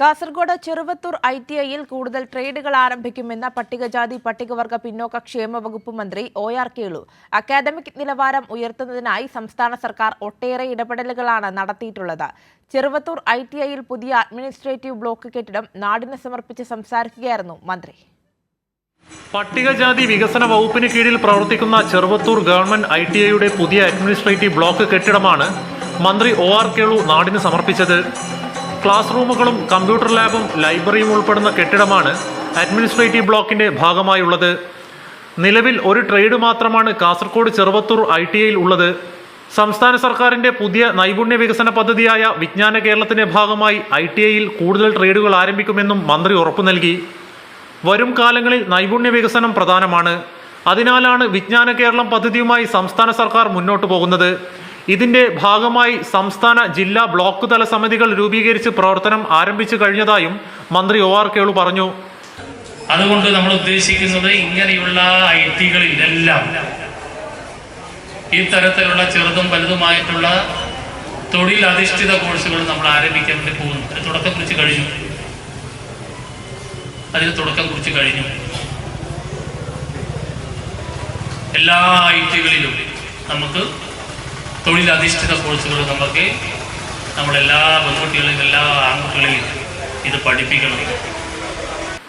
Kasaragod Cheruvathur I T ഐയിൽ കൂടുതൽ ട്രേഡുകൾ ആരംഭിക്കുമെന്ന പട്ടികജാതി പട്ടികവർഗ പിന്നോക്ക ക്ഷേമ വകുപ്പ് മന്ത്രി ഒ ആർ കേളു. അക്കാദമിക് നിലവാരം ഉയർത്തുന്നതിനായി സംസ്ഥാന സർക്കാർ ഒട്ടേറെ ഇടപെടലുകളാണ് നടത്തിയിട്ടുള്ളത്. ചെറുവത്തൂർ ഐ ടി ഐയിൽ പുതിയ അഡ്മിനിസ്ട്രേറ്റീവ് ബ്ലോക്ക് കെട്ടിടം നാടിന് സമർപ്പിച്ച് സംസാരിക്കുകയായിരുന്നു മന്ത്രി. പട്ടികജാതി വികസന വകുപ്പിന് കീഴിൽ പ്രവർത്തിക്കുന്ന ചെറുവത്തൂർ ഗവൺമെന്റ് ഐ ടി ഐയുടെ പുതിയ അഡ്മിനിസ്ട്രേറ്റീവ് ബ്ലോക്ക് കെട്ടിടമാണ് മന്ത്രി ഒ ആർ കേളു നാടിന് സമർപ്പിച്ചത്. ക്ലാസ് റൂമുകളും കമ്പ്യൂട്ടർ ലാബും ലൈബ്രറിയും ഉൾപ്പെടുന്ന കെട്ടിടമാണ് അഡ്മിനിസ്ട്രേറ്റീവ് ബ്ലോക്കിന്റെ ഭാഗമായുള്ളത്. നിലവിൽ ഒരു ട്രേഡ് മാത്രമാണ് കാസർഗോഡ് ചെറുവത്തൂർ ഐ ടി ഐയിൽ ഉള്ളത്. സംസ്ഥാന സർക്കാരിന്റെ പുതിയ നൈപുണ്യ വികസന പദ്ധതിയായ വിജ്ഞാന കേരളത്തിന്റെ ഭാഗമായി ഐ ടി ഐയിൽ കൂടുതൽ ട്രേഡുകൾ ആരംഭിക്കുമെന്നും മന്ത്രി ഉറപ്പു നൽകി. വരും കാലങ്ങളിൽ നൈപുണ്യ വികസനം പ്രധാനമാണ്. അതിനാലാണ് വിജ്ഞാന കേരളം പദ്ധതിയുമായി സംസ്ഥാന സർക്കാർ മുന്നോട്ട് പോകുന്നത്. ഇതിന്റെ ഭാഗമായി സംസ്ഥാന ജില്ലാ ബ്ലോക്ക് തല സമിതികൾ രൂപീകരിച്ച് പ്രവർത്തനം ആരംഭിച്ചു കഴിഞ്ഞതായും മന്ത്രി ഒ ആർ കേളു പറഞ്ഞു. അതുകൊണ്ട് നമ്മൾ ഉദ്ദേശിക്കുന്നത് ഇങ്ങനെയുള്ള ഐ ടികളിലെല്ലാം ഈ തരത്തിലുള്ള ചെറുതും വലുതുമായിട്ടുള്ള തൊഴിലധിഷ്ഠിത കോഴ്സുകൾ നമ്മൾ ആരംഭിക്കാൻ വേണ്ടി പോകുന്നു. അതിന് തുടക്കം കുറിച്ച് കഴിഞ്ഞു. അതിന് തുടക്കം കുറിച്ച് കഴിഞ്ഞു. എല്ലാ ഐ ടികളിലും നമുക്ക് തൊഴിലധിഷ്ഠിത കോഴ്സുകൾ നമുക്ക് നമ്മളെല്ലാ പെൺകുട്ടികളെയും എല്ലാ ആൺകുട്ടികളെയും ഇത് പഠിപ്പിക്കണം.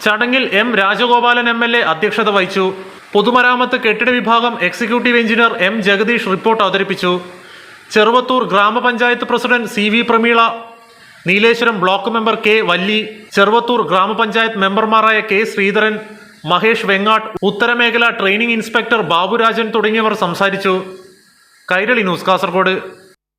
ചടങ്ങിൽ M Rajagopalan M L A അധ്യക്ഷത വഹിച്ചു. പൊതുമരാമത്ത് കെട്ടിട വിഭാഗം executive engineer M Jagadish report അവതരിപ്പിച്ചു. ചെറുവത്തൂർ ഗ്രാമപഞ്ചായത്ത് president C V Prameela Nileshwaram block member K Valli Cheruvathur ഗ്രാമപഞ്ചായത്ത് മെമ്പർമാരായ കെ ശ്രീധരൻ മഹേഷ് വെങ്ങാട്ട് ഉത്തരമേഖല ട്രെയിനിംഗ് ഇൻസ്പെക്ടർ ബാബുരാജൻ തുടങ്ങിയവർ സംസാരിച്ചു. കൈരളി ന്യൂസ് കാസർഗോഡ്.